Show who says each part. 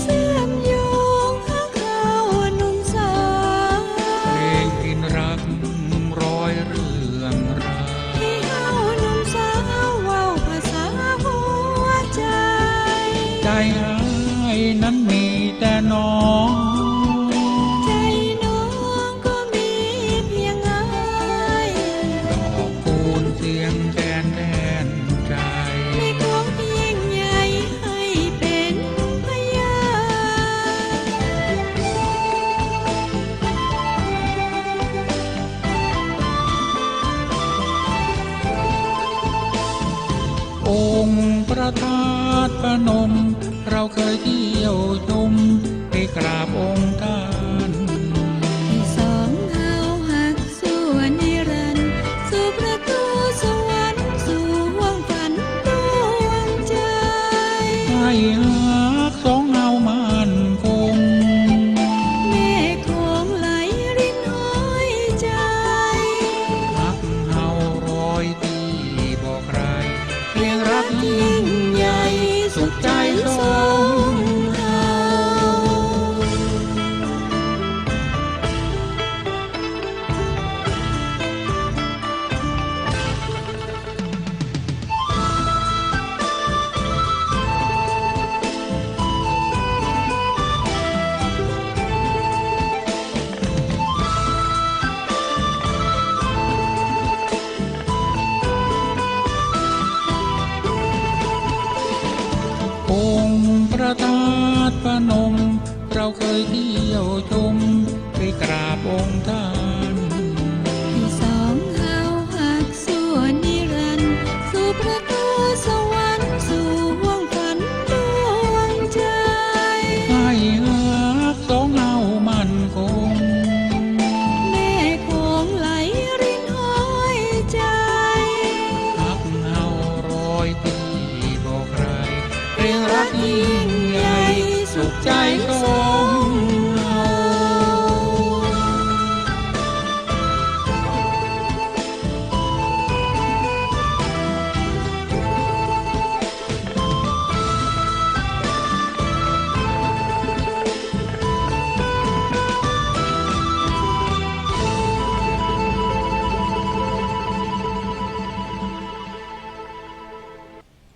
Speaker 1: แซมยอง
Speaker 2: หักเขาหนุ่มสาวเพลงกิ
Speaker 1: นรักร้อยเรื่องราวที่เฮาหนุ่มสา
Speaker 2: วเว้าภาษาหัวใจ ใจร้ายนั้น
Speaker 1: มีแต่น้อง ธาตุพนม เราเคยเที่ยวชมไปกราบองค์ท่าน
Speaker 2: สองเฮาหักส่วนนิรันดร์สู่ประตูสวรรค์สู่ห่วงฝันดวงใจ
Speaker 1: ประธานพ
Speaker 2: นม เราเคยเที่
Speaker 1: ยวชมไปกราบองค์ท่าน เพลงรักยิ่งใหญ่สุขใจก็ว